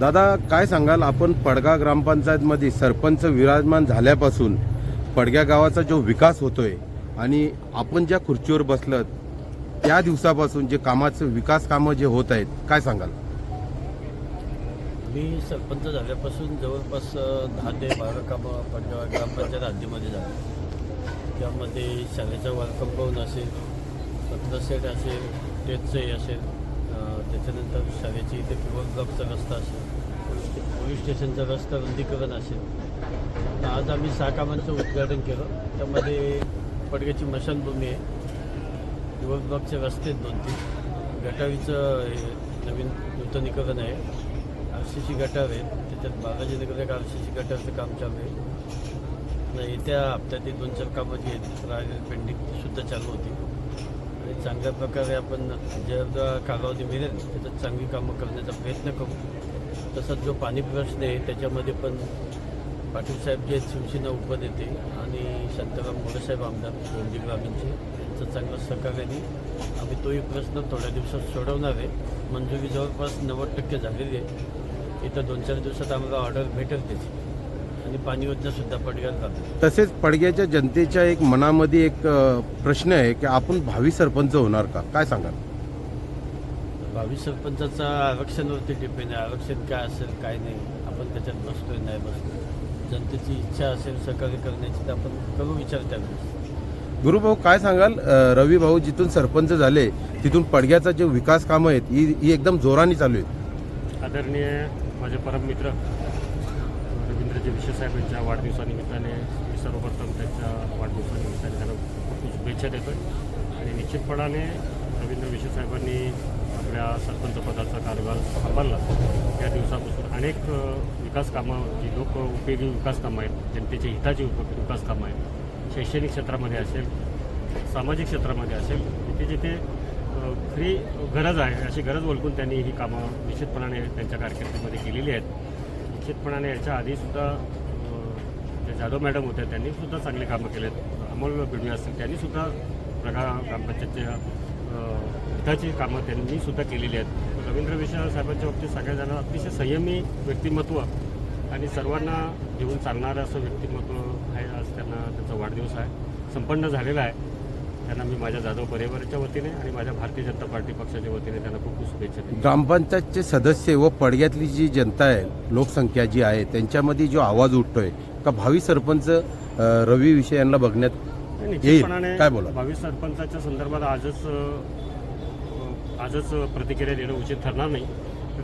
दादा काय सांगाल? आपण पडगा ग्रामपंचायतमध्ये सरपंच विराजमान झाल्यापासून पडग्या गावाचा जो विकास होतोय आणि आपण ज्या खुर्चीवर बसलं त्या दिवसापासून जे कामाचं विकास कामं जे होत आहेत काय सांगाल? मी सरपंच झाल्यापासून जवळपास दहा ते बारा कामं पडगा ग्रामपंचायत हद्दीमध्ये झाले. त्यामध्ये शाळेचा वर कंपाऊंड असेल पत्र सेट असेल टेटचंही असेल. त्याच्यानंतर शाळेची इथे पिवळ ब्लॉकचा रस्ता असेल. पोलीस स्टेशनचा रस्ता रुंदीकरण असेल. आज आम्ही सहा कामांचं उद्घाटन केलं. त्यामध्ये पडग्याची मशानभूमी आहे. पिवळ ब्लॉकचे रस्ते आहेत दोन तीन गटारीचं हे नवीन नूतनीकरण आहे. आर सी सी गटार आहे. त्याच्यात बालाजीनगर एक आर सी सी गटारचं काम चालू आहे. येत्या हप्त्यात दोन चार कामं जी आहेत पेंडिंग सुद्धा चालू होती. आणि चांगल्या प्रकारे आपण जेवढा कालावधी मिळेल त्याच्यात चांगली कामं करण्याचा प्रयत्न करू. तसंच जो पाणी प्रश्न आहे त्याच्यामध्ये पण पाटीलसाहेब जे आहेत शिवसेना उपनेते आणि शांताराम मोरेसाहेब आमदार गोंदी ग्रामीणचे यांचं चांगलं सहकार्याने आम्ही तोही प्रश्न थोड्या दिवसात सोडवणार आहे. मंजुरी जवळपास नव्वद टक्के झालेली आहे. इथं दोन चार दिवसात आम्हाला ऑर्डर भेटेल त्याची. आणि पाणी योजना सुद्धा पडग्यात तसेच पडग्याच्या जनतेच्या एक मनामध्ये एक अ, प्रश्न आहे की आपण भावी सरपंच होणार का? काय सांगाल? भावी सरपंचाचा आरक्षणावरती डिपेंड आहे. आरक्षण काय असेल काय नाही आपण त्याच्यात बसतोय नाही बसतोय. जनतेची इच्छा असेल सहकार्य करण्याची तर आपण करू विचार त्यावेळेस. गुरुभाऊ काय सांगाल? अ, रवी भाऊ जिथून सरपंच झाले तिथून पडग्याचा जे विकास कामं आहेत ही ही एकदम जोराने चालू आहेत. आदरणीय माझे परममित्र रवींद्रजी विशे विश्वसाहेबांच्या वाढदिवसानिमित्ताने मी सर्वप्रथम त्यांच्या वाढदिवसानिमित्ताने त्यांना खूप खूप शुभेच्छा देतो आणि निश्चितपणाने रवींद्र विश्वसाहेबांनी आपल्या सरपंच पदाचा कारभार सांभाळला. त्या दिवसापासून अनेक विकास कामं जी लोक उपयोगी विकास कामं आहेत जनतेच्या हिताची उप विकास कामं आहेत शैक्षणिक क्षेत्रामध्ये असेल सामाजिक क्षेत्रामध्ये असेल जिथे जिथे खरी गरज आहे अशी गरज ओळखून त्यांनी ही कामं निश्चितपणाने त्यांच्या कारकिर्दीमध्ये केलेली आहेत. निश्चितपणाने याच्या आधीसुद्धा जे जाधव मॅडम होत्या त्यांनी सुद्धा चांगली कामं केलेत. अमोल बिडवे असतील त्यांनीसुद्धा प्रगा ग्रामपंचायतच्या हिताची कामं त्यांनी सुद्धा केलेली आहेत. रवींद्र विशाळ साहेबांच्या बाबतीत सगळ्याजण अतिशय संयमी व्यक्तिमत्व आणि सर्वांना घेऊन चालणारं असं व्यक्तिमत्व आहे. आज त्यांना त्यांचा वाढदिवस आहे. संपन्न झालेला आहे. त्यांना मी माझ्या जाधव परिवाराच्या वतीने आणि माझ्या भारतीय जनता पार्टी पक्षाच्या वतीने त्यांना खूप खूप शुभेच्छा ग्रामपंचायतचे सदस्य व पडग्यातली जी जनता आहे लोकसंख्या जी आहे त्यांच्यामध्ये जो आवाज उठतोय का भावी सरपंच रवी विषय यांना बघण्यात येईल? काय बोला भावी सरपंचाच्या संदर्भात आजच आजच प्रतिक्रिया देणं उचित ठरणार नाही.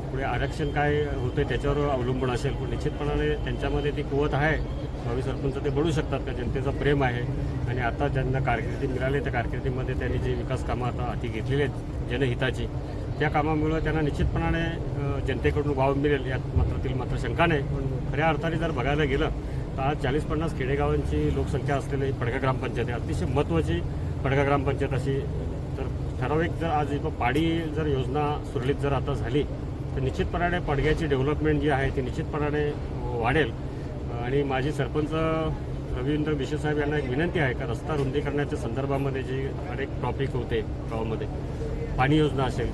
पुढे आरक्षण काय होतं त्याच्यावर अवलंबून असेल पण निश्चितपणाने त्यांच्यामध्ये ती कुवत आहे. भावी सरपंच ते बनू शकतात का? जनतेचं प्रेम आहे. आणि आता ज्यांना कारकिर्दी मिळाली त्या कारकिर्दीमध्ये त्यांनी जी विकास कामं आता हाती घेतलेली आहेत जनहिताची त्या कामामुळं त्यांना निश्चितपणाने जनतेकडून वाव मिळेल यात मात्रातील मात्र शंका नाही. पण खऱ्या अर्थाने जर बघायला गेलं तर आज चाळीस पन्नास खेडेगावांची लोकसंख्या असलेली पडगा ग्रामपंचायत आहे. अतिशय महत्त्वाची पडगा ग्रामपंचायत अशी तर ठराविक जर आज पाणी पाडी जर योजना सुरळीत जर आता झाली तर निश्चितपणाने पडग्याची डेव्हलपमेंट जी आहे ती निश्चितपणाने वाढेल. आणि माझी सरपंच रवींद्र विशे साहेब यांना एक विनंती आहे का रस्ता रुंदीकरणाच्या संदर्भामध्ये जे अनेक टॉपिक होते गावामध्ये पाणी योजना असेल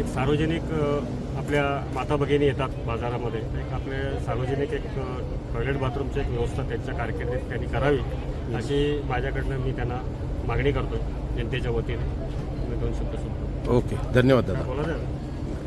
एक सार्वजनिक आपल्या माता भगिनी येतात बाजारामध्ये एक आपले सार्वजनिक एक टॉयलेट बाथरूमची एक व्यवस्था त्यांच्या कारकिर्दीत त्यांनी करावी अशी माझ्याकडनं मी त्यांना मागणी करतो जनतेच्या वतीने. मी दोन शब्द सुद्धा ओके धन्यवाद दादा. बोला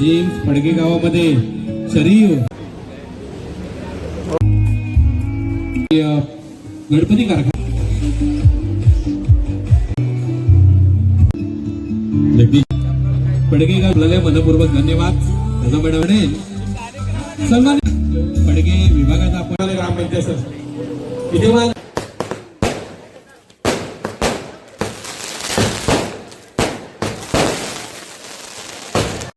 जेम्स फडके गावामध्ये शरीर. गणपती कारखाना. फडके पडगे गाव आपल्याला मनपूर्वक धन्यवाद. दादा मॅडमने सन्मान पडगे विभागाचा आपण ग्रामपंचायत विद्यमान